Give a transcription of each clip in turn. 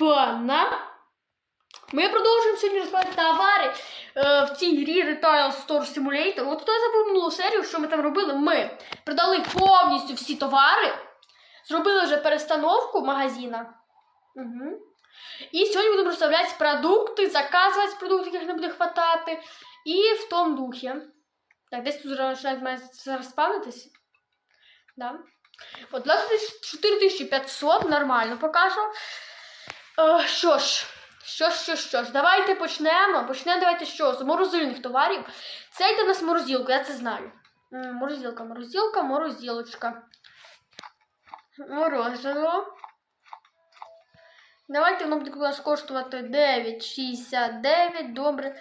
Опана. Ми продовжуємо сьогодні розбирати товари е, в цій грі Retail Store Simulator. От хто забув минулу серію, що ми там робили? Ми продали повністю всі товари, зробили вже перестановку магазина. Угу. І сьогодні будемо розставляти продукти, заказувати продукти, яких не буде хватати. І в тому духі. Так, десь тут має зараз спавнитись. Да. От 4500, нормально поки Е, що ж, що ж, що ж, що ж, давайте почнемо. Почнемо давайте що? З морозильних товарів. Це йде у нас морозилка, я це знаю. Морозилка, морозилка, морозилочка. Морозиво. Давайте воно буде у нас коштувати 9,69, добре.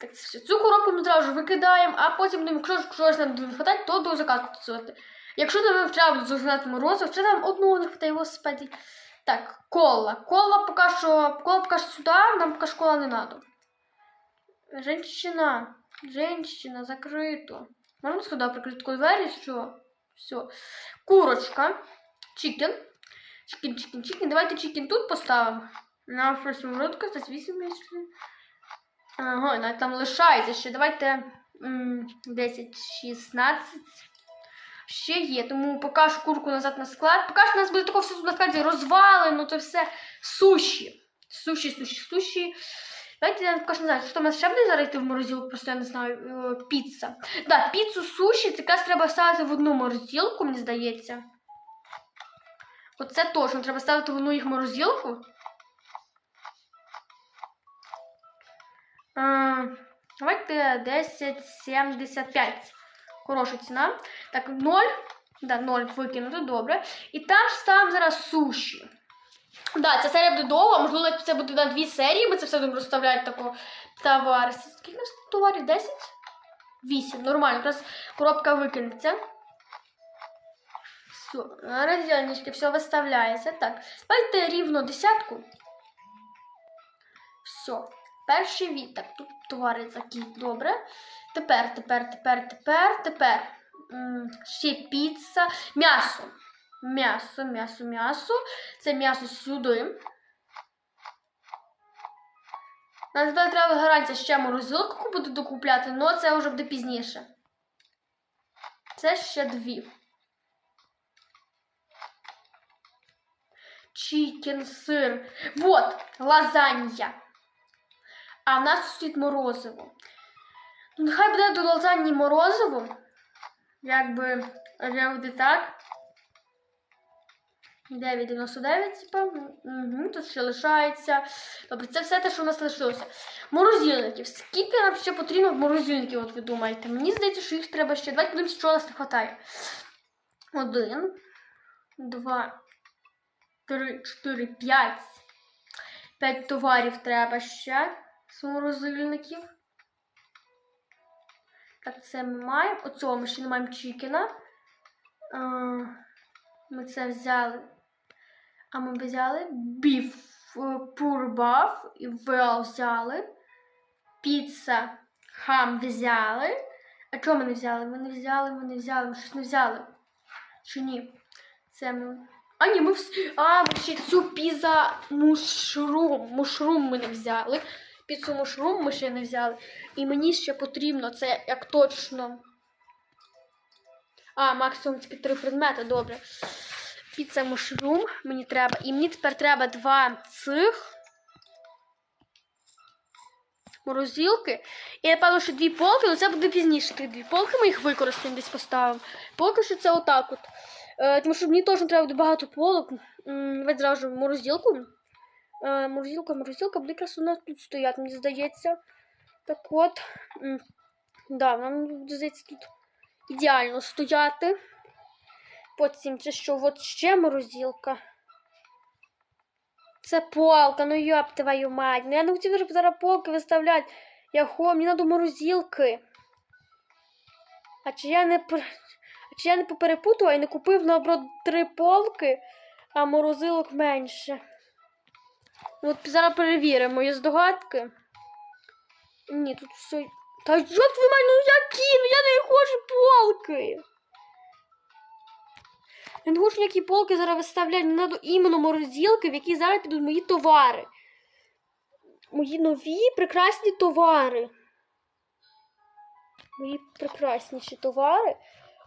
Так, це все. Цю коробку ми одразу викидаємо, а потім, якщо щось нам не хватає, то до заказувати. Якщо нам треба буде загнати морозив, чи нам одного не хватає, господи. Так, кола. Кола поки що, кола поки що сюди, нам поки школа не надо. Женщина, женщина, закрито. Можна сюди прикрити таку двері, що? Все. Курочка. Чикен. Чикен, чикен, чикен. Давайте чикен тут поставимо. На фресмородка за 8 місяців. Ага, навіть там лишається ще. Давайте 10, 16. Ще є, тому поки ж курку назад на склад. Поки у нас буде таке все на складі розвалено, це все суші. Суші, суші, суші. Давайте я поки що не знаю, що в нас ще буде зараз в морозилку, просто я не знаю. е, Піца. Да, піцу суші, це якраз треба ставити в одну морозилку, мені здається. Оце точно, треба ставити в одну їх морозилку. Е, Давайте 10,75. Хороша ціна. Так, 0. Да, 0 викинути, добре. І там ставимо зараз суші. Да, ця серія буде довга, можливо, це буде на дві серії, ми це все будемо розставляти тако товари. Скільки у нас товарів? 10? 8. Нормально, якраз коробка викинеться. Все, роздільнички, все виставляється. Так, давайте рівно десятку. Все. Перший від. Так, тут товари такі. Добре. Тепер, тепер, тепер, тепер, тепер. Ще піца. М'ясо. М'ясо, м'ясо, м'ясо. Це м'ясо сюди. Нам треба гарантія ще морозилку буде докупляти, але це вже буде пізніше. Це ще дві. Чікен, сир. Вот, лазанья. А в нас тут морозиво. Ну, нехай буде до лазаньї морозиво. Якби буде так. 9,99, типа. Угу, тут ще лишається. Добре, це все те, що у нас лишилося. Морозильників. Скільки нам ще потрібно морозильників, от ви думаєте? Мені здається, що їх треба ще. Давайте подивимося, що у нас не вистачає. Один, два, три, чотири, п'ять. П'ять товарів треба ще з морозильників. Так, це ми маємо. Оцього ми ще не маємо чікена. Ми це взяли. А ми взяли біф пурбаф і вел взяли. Піца хам взяли. А чого ми не взяли? Ми не взяли, ми не взяли, ми щось не взяли. Чи ні? Це ми. А, ні, ми вс... А, ми ще цю піза мушрум. Мушрум ми не взяли. Піцу мушрум ми ще не взяли. І мені ще потрібно це як точно. А, максимум тільки три предмети, добре. Піца мушрум мені треба. І мені тепер треба два цих морозилки. І напевно, що дві полки, але це буде пізніше. Ті дві полки ми їх використаємо десь поставимо. Поки що це отак от. Е, тому що мені теж треба буде багато полок. Давайте зразу морозилку. Е, морозилка, морозилка буде у нас тут стояти, мені здається. Так от. Да, нам здається, тут ідеально стояти. Потім це що, от ще морозилка. Це полка, ну йоп твою мать. Ну я не хотів вже зараз полки виставляти. Я хо, мені треба морозилки. А чи я не а чи я не поперепутала і не купив наоборот три полки, а морозилок менше. От зараз перевіримо мої здогадки. Ні, тут все. Та йоп твою мать, ну які? Ну я не хочу полки. Я не хочу ніякі полки зараз виставляти, мені треба іменно морозилки, в які зараз підуть мої товари. Мої нові прекрасні товари. Мої прекрасніші товари.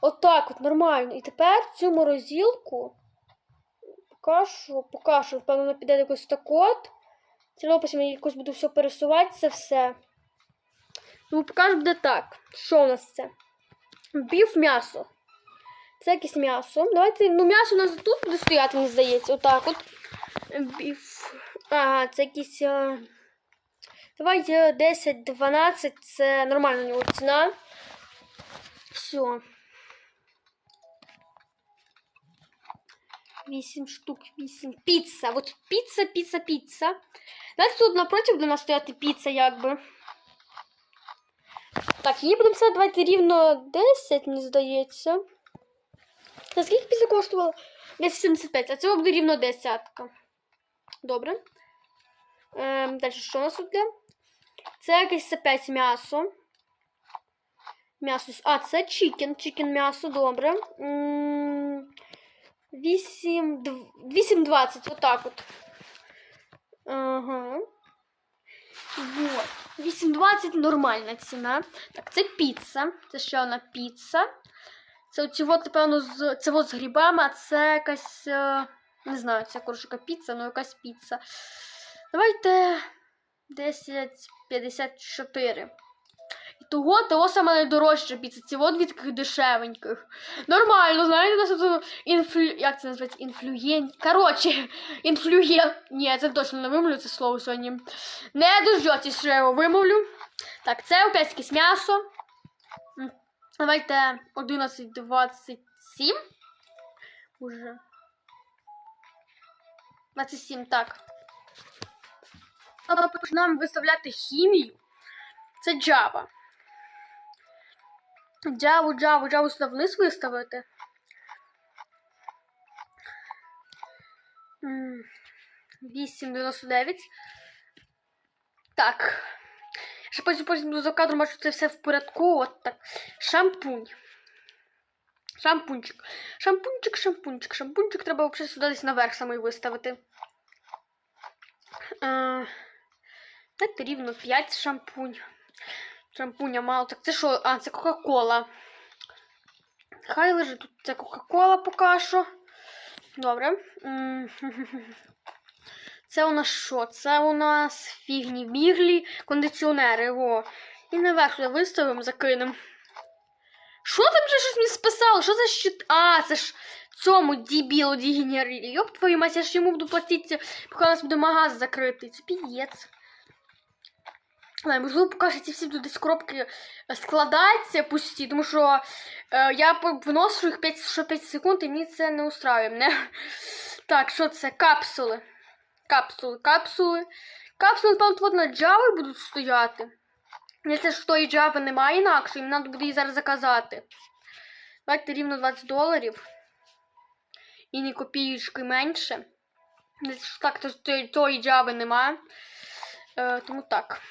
Отак от, нормально. І тепер цю морозилку що, поки що, піде якось так от. Це потім я якось буду все пересувати, це все. Поки що буде так. Що у нас це? Біф м'ясо. Це якесь м'ясо. Давайте, ну м'ясо у нас тут буде стояти, мені здається. Отак от. Біф. Ага, це якісь. А... Давай 10-12, це нормальна у нього ціна. Все. 8 штук, 8. Піца. От піца, піца, піца. Давайте тут напротив буде у нас стояти піца, якби. Так, її будемо писати, давайте рівно 10, мені здається. Та скільки піца коштувала? 10,75, а це буде рівно десятка. Добре. Ем, далі що у нас тут є? Це якесь опять м'ясо. М'ясо. А, це чікен. Чікен м'ясо, добре. 8, 8,20, отак от. Ага. Вот. 8,20 нормальна ціна. Так, це піца. Це ще одна піца. Це оці от, напевно, з це от з грибами, а це якась. е, Не знаю, це коротше піца, ну якась піца. Давайте 10,54. Того, того саме найдорожча піца. Ці от від таких дешевеньких. Нормально, знаєте, нас тут інфлю... Як це називається? Інфлюєнт. Коротше, інфлюєнт. Ні, це точно не вимовлю це слово сьогодні. Не дождетесь, що я його вимовлю. Так, це опять м'ясо. Давайте 11.27. Уже. 27, так. Ми починаємо виставляти хімію. Це Java. Java, Java, Java сюди вниз виставити. М, 8,99. Так. Ще потім потім за кадром бачу, це все в порядку. От так. Шампунь. Шампунчик. Шампунчик, шампунчик, шампунчик треба взагалі сюди десь наверх самий виставити. Е, Дайте рівно 5 шампунь. Шампуня мало. Так це що? А, це Кока-Кола. Хай лежить тут це Кока-Кола поки що. Добре. Це у нас що? Це у нас фігні біглі, кондиціонери. О. І наверх сюди виставимо, закинемо. Що там вже щось мені списало? Що за щит? А, це ж цьому дебілу дігенері. Йоп твою мать, я ж йому буду платити, поки у нас буде магаз закритий. Це пієць. Можливо, поки ці всі десь коробки е, складаються пусті, тому що е, я виношу їх 5, що 5 секунд, і мені це не устраює мене. Так, що це? Капсули. Капсули, капсули. Капсули, напевно, тут на Java будуть стояти. Якщо ж тої Java немає інакше, їм треба буде її зараз заказати. Давайте рівно 20 доларів. І ні копієчки менше. Ж так, то тої- Java немає. Е, тому так.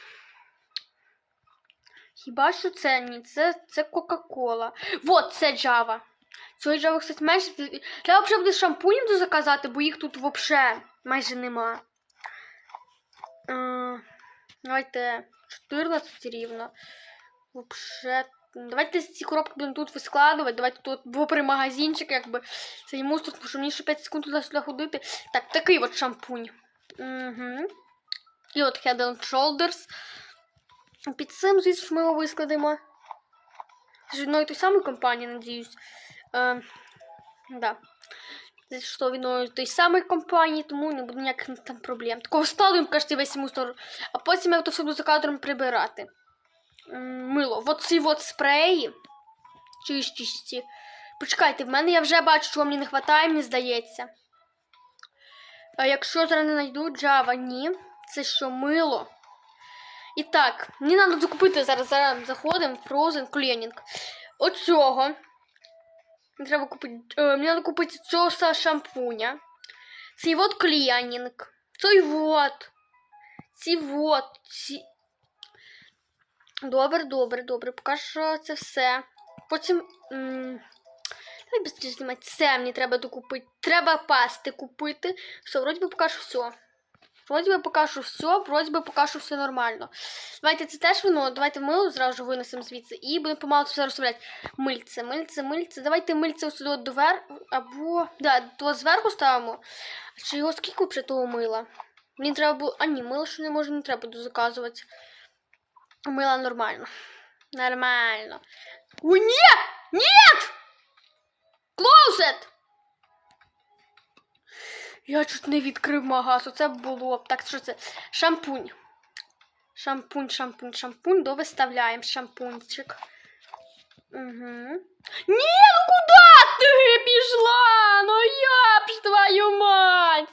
Хіба що це ні, це, це Кока-Кола. Вот, це Java. Цієї Java, кстати, менше. Треба вже буде тут заказати, бо їх тут взагалі майже нема. Е, давайте 14 рівно. Вообще. Давайте ці коробки будемо тут вискладувати. Давайте тут двопри магазинчик, якби цей мусор, тому що мені ще 5 секунд туди-сюди ходити. Так, такий от шампунь. Угу. І от Head and Shoulders. Під цим, звісно, ж ми його вискладемо. Ж одної той самої компанії, надіюсь. Е, да. Це що одної той самої компанії, тому не буде ніяких там проблем. Такого складуємо, кажете, весь мусор, а потім я то все буду за кадром прибирати. Мило. Вот ці от спреї. Чистісті. Почекайте, в мене я вже бачу, чого мені не вистачає, мені здається. А якщо зараз не знайду Java, ні. Це що, мило? І так, мені треба закупити зараз, зараз заходимо Frozen Cleaning. Оцього. Треба купити. Е, мені треба купити цього шампуня. Цей вот кліанінг. Цей вот. Ці вот. Ці... Добре, добре, добре. Поки що це все. Потім. М Давай быстрее знімати. Це мені треба докупити. Треба пасти купити. Все, вроді би поки що все. Вроді би поки що все, вроді би поки що все нормально. Давайте це теж вино, давайте мило зразу винесемо звідси і будемо помалу все розставляти. Мильце, мильце, мильце. Давайте мильце сюди довер... або. Да, то зверху ставимо. Чи його скільки взагалі того мила? Мені треба було. А ні, мило що не може, не треба заказувати. Мила нормально. Нормально. О, ні! Ні! Клоусет! Я чуть не відкрив магаз, оце було б. Так, що це? Шампунь. Шампунь, шампунь, шампунь. Довиставляємо шампунчик. Угу. Ні, ну куди ти пішла? Ну я б ж твою мать.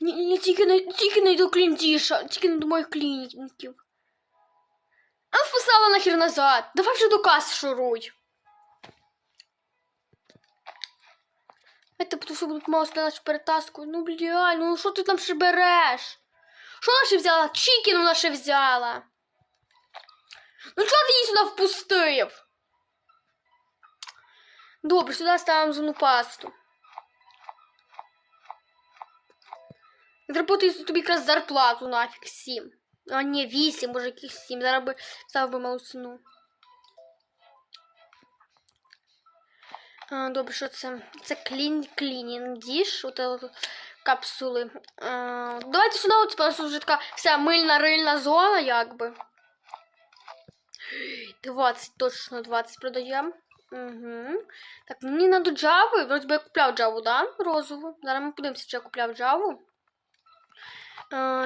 Ні, ні, тільки не, тільки не до клінтіша, тільки не до моїх клініків. А вписала нахер назад. Давай вже до кас шуруй. Это потому що будуть мало нашу перетаску. Ну, бля, ну що ти там ще береш? Що вона взяла? Чікін вона ще взяла. Ну чого ти її сюди впустив? Добре, сюди ставимо зону пасту. Зробити тобі якраз зарплату нафіг сім. А ні, вісім, може яких сім. Зараз би став би малу ціну. Добре, що це? Це клін, клінінг діш, от, от капсули. Давайте сюди, от, просто вже така вся мильна рильна зона, якби. 20, точно 20 продаємо. Угу. Так, мені надо джави. Вроді би я купляв джаву, да? Розову. Зараз ми подивимося, чи я купляв джаву.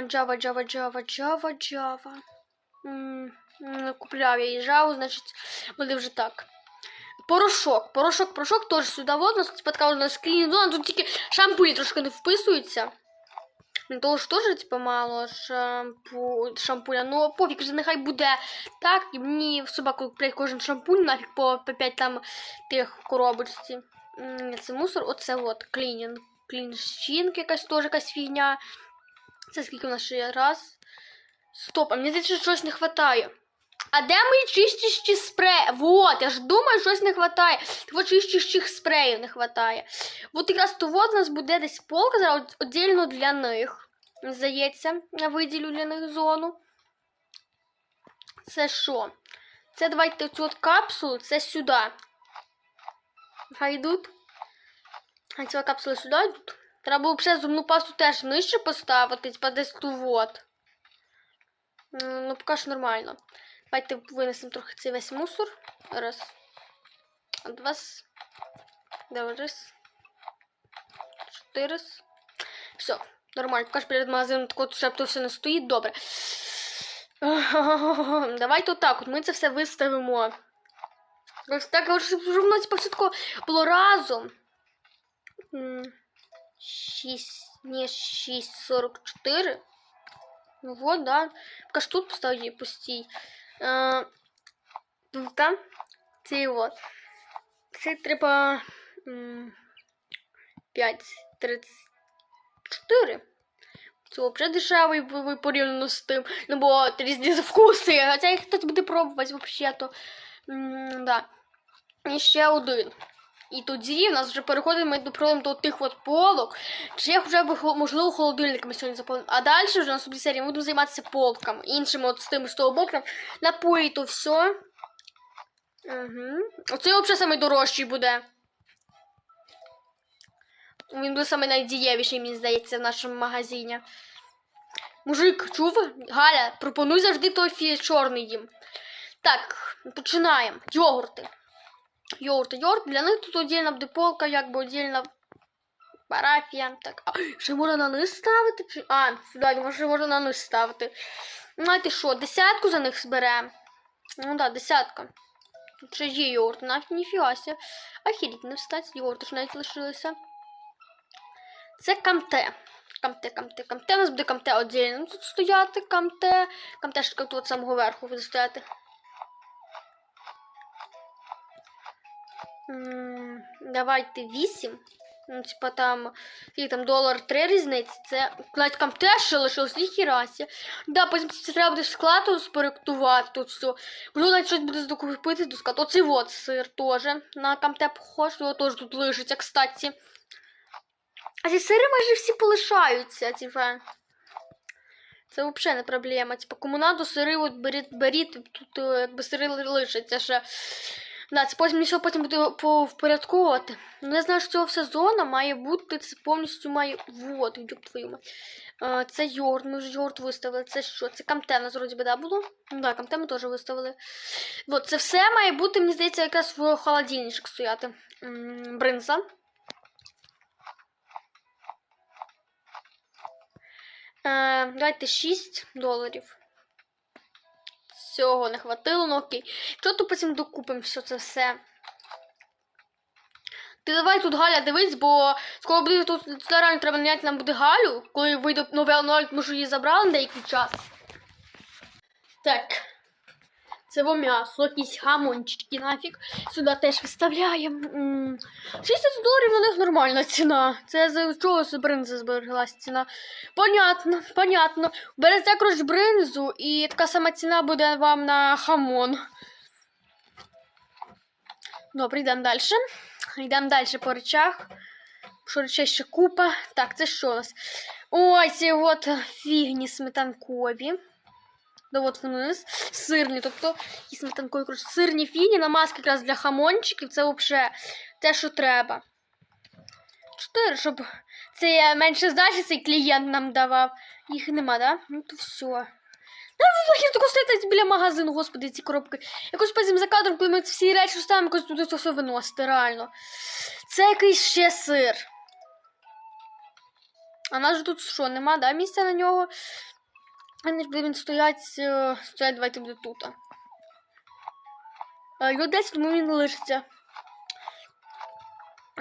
Джава, джава, джава, джава, джава. Купляв я її жаву, значить, буде вже так. Порошок. Порошок, порошок теж сюди вот, у нас типа така у нас клін тут тільки шампуні трошки не вписуються. Ну, того ж теж, типа, мало шампу... шампуня. Ну, пофіг, вже нехай буде так. І мені в собаку куплять кожен шампунь, нафіг по, по 5 там тих коробочці. Це мусор, оце от клінінг. Клінщинка якась теж якась фігня. Це скільки у нас ще є? Раз. Стоп, а мені здається, що щось не вистачає. А де мої чистящі спреї? Вот, я ж думаю, щось не вистачає. Того чистящих спреїв не вистачає. От якраз то от у нас буде десь полка зараз віддільно для них. Здається, я виділю для них зону. Це що? Це давайте цю от капсулу, це сюди. Хай йдуть. А ці капсули сюди йдуть. Треба було б ще зубну пасту теж нижче поставити, типа десь ту от. М, Ну, поки що нормально. Давайте винесемо трохи цей весь мусор. Раз. Два. Два. Чотири. Все, нормально. Поки перед магазином такого то все не стоїть. Добре. Давайте отак. От ми це все виставимо. Ось так, щоб воно типу, все тако було разом. М, Шість, ні, 6,44. Ну вот, да. Пока тут поставить її постій. Е, там. Цей от. Це треба. 5, 34. Це взагалі дешевий ви- ви порівняно з тим. Ну, бо різні вкуси. Хоча їх хтось буде пробувати взагалі, то. м, Да. І ще один. І тоді в нас вже переходимо до проблем до тих от полок. Чи я вже можливо холодильниками сьогодні заповнив. А далі вже на наступній серії ми будемо займатися полками. Іншими от з тим з того. Напої то все. Угу. Оце взагалі найдорожчий буде. Він буде найдієвіший, мені здається, в нашому магазині. Мужик, чув? Галя, пропонуй завжди той чорний їм. Так, починаємо. Йогурти. Йогурти, йогурт. Для них тут отдільна буде полка, якби отдільна парафія. Так, а, ще можна на низ ставити? Чи... А, сюди, може, можна на низ ставити. Знаєте що, десятку за них зберемо. Ну так, да, десятка. Тут ще є йогурт, навіть ніфіга ся. Ахіріть, не встать, йогурти ж навіть лишилися. Це камте. Камте, камте, камте. У нас буде камте отдільно тут стояти, камте. Камтешка тут самого верху буде стояти. Давайте 8. Ну, типа там, і там долар три різниці. Це там теж лишилось, ніхірася. Да, потім це треба буде склад споректувати тут все. Можливо, навіть щось буде закупити до складу. Оцей от сир теж на камте похож, його теж тут лишиться, кстати. А ці сири майже всі полишаються, типа. Це взагалі не проблема. Типа, кому надо сири, от беріть, беріть тут е, якби сири лишаться ще. Да, це потім все потім буде повпорядковувати. Ну, я знаю, що цього вся зона має бути, це повністю має. Вот, йоп твою Це йогурт, ми вже йогурт виставили. Це що? Це камте у нас вроді би, да, було? Ну да, камте ми теж виставили. Вот, це все має бути, мені здається, якраз в холодильничок стояти. Бринза. Е, давайте 6 доларів. Всього не хватило, ну окей. Що тут потім докупимо все це все. Ти давай тут Галя дивись, бо скоро буде тут реально треба наняти нам буде Галю, коли вийде нове оновлення, ми ж її забрали на деякий час. Так. Це м'ясо, якісь хамончики нафіг. Сюди теж виставляємо. М, 60 доларів у них нормальна ціна. Це за чого з бринзи збереглась ціна. Понятно, понятно. Берете коротше бринзу, і така сама ціна буде вам на хамон. Добре, йдемо далі. Йдемо далі по речах. Що речей ще купа. Так, це що у нас? Ой, ці от фігні сметанкові. Да от вниз. Сирні, тобто і сметанкові, коротше, сирні фіні, намазки якраз для хамончиків. Це взагалі те, що треба. Чотири, щоб це менше здачі цей клієнт нам давав. Їх нема, да? Ну то все. Ну, ви тако стоїть біля магазину, господи, ці коробки. Якось потім за кадром, коли ми всі речі ставимо, якось туди це все виносити, реально. Це якийсь ще сир. А нас же тут що, нема, да, місця на нього? Вони ж буде він стоять, е, стоять, давайте буде тут. А, Його 10, тому він лишиться.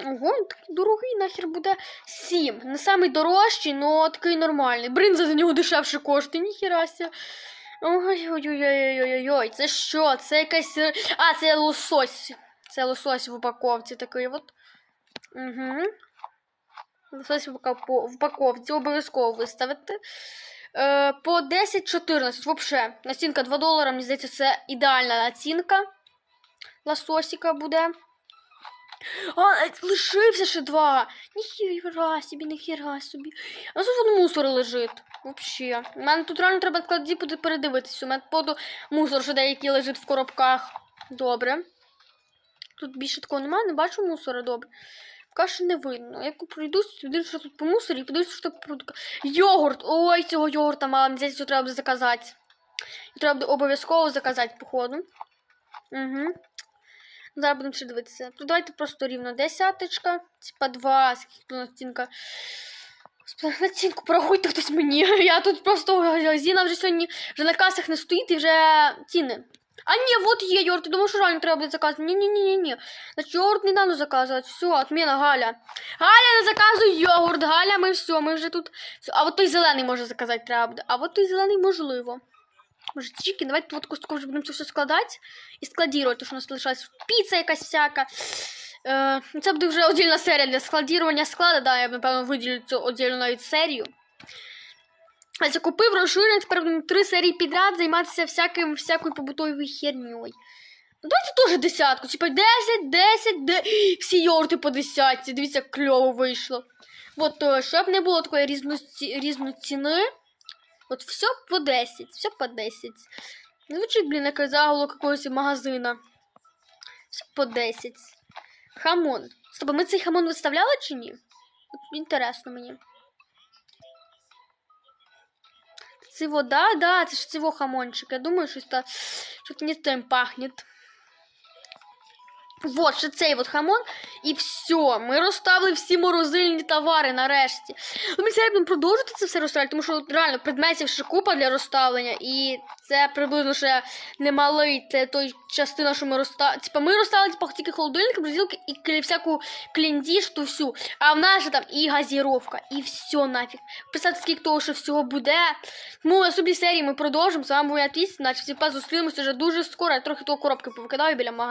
Ого, він такий дорогий, нахер буде 7. Не самий дорожчий, но такий нормальний. Бринза за нього дешевше коштує, ніхерася. Ой-ой-ой-ой-ой-ой, це що? Це якась. е, А, це лосось. Це лосось в упаковці такий от. Угу. Лосось в упаковці обов'язково виставити. Е, по 10-14, вообще. Націнка 2 долара, мені здається, це ідеальна націнка. Лососика буде. А, е, лишився ще два. Ніхіра собі, ніхіра собі. А тут воно мусор лежить. Вообще. У мене тут реально треба складі передивитися. У мене поду мусор ще деякий лежить в коробках. Добре. Тут більше такого немає, не бачу мусора, добре. Що не видно. Я пройдусь, подивлюсь, що тут по мусорі, і подивлюсь, що тут по. Йогурт! Ой, цього йогурта мало, мені здається, треба буде заказати. Треба буде обов'язково заказати, походу. Угу. Зараз будемо ще дивитися. Ну, давайте просто рівно десяточка. Типа два, скільки націнка. Націнку порахуйте хтось мені. Я тут просто Зіна вже сьогодні вже на касах не стоїть і вже ціни. А ні, от є йогурт. Ти думаєш, що реально треба буде заказувати? Ні, ні, ні, ні. Значить, йогурт не надо заказувати. Все, отміна Галя. Галя не заказуй йогурт, Галя, ми все, ми вже тут. А от той зелений може заказати треба буде. А от той зелений можливо. Може, чіки, давайте от куску вже будемо це все складати і складувати, тому що у нас залишилась піца якась всяка. Е, це буде вже отдільна серія для складірування складу, да, я напевно виділю цю отдільну навіть серію. А це купив, розширив, тепер три серії підряд займатися всяким, всякою побутовою херньою. Ну, давайте теж десятку. Типа 10, 10, 10. Всі йорти по десятці. Дивіться, як кльово вийшло. От, е, щоб не було такої різноці, різноціни. От все по 10, все по 10. Звучить, блін, як заголовок якогось магазина. Все по 10. Хамон. Стоп, ми цей хамон виставляли чи ні? От інтересно мені. Це да, да, це ж цього хамончик. Я думаю, щось та що-то не тим пахнет. Вот, ще цей от хамон. І все. Ми розставили всі морозильні товари нарешті. Ну, Ми будемо продовжувати це все розставляти, тому що реально предметів ще купа для розставлення. І це приблизно ще немалий це той частина, що ми розставили. Типа ми розставили типа, тільки холодильник, розділки і всяку кліндіш, ту всю. А в нас же там і газіровка, і все нафіг. Представте, скільки того, що всього буде. Тому на собі серії ми продовжимо. З вами був я наче всі зустрінемося вже дуже скоро. Я трохи того коробки повикидаю біля магазину.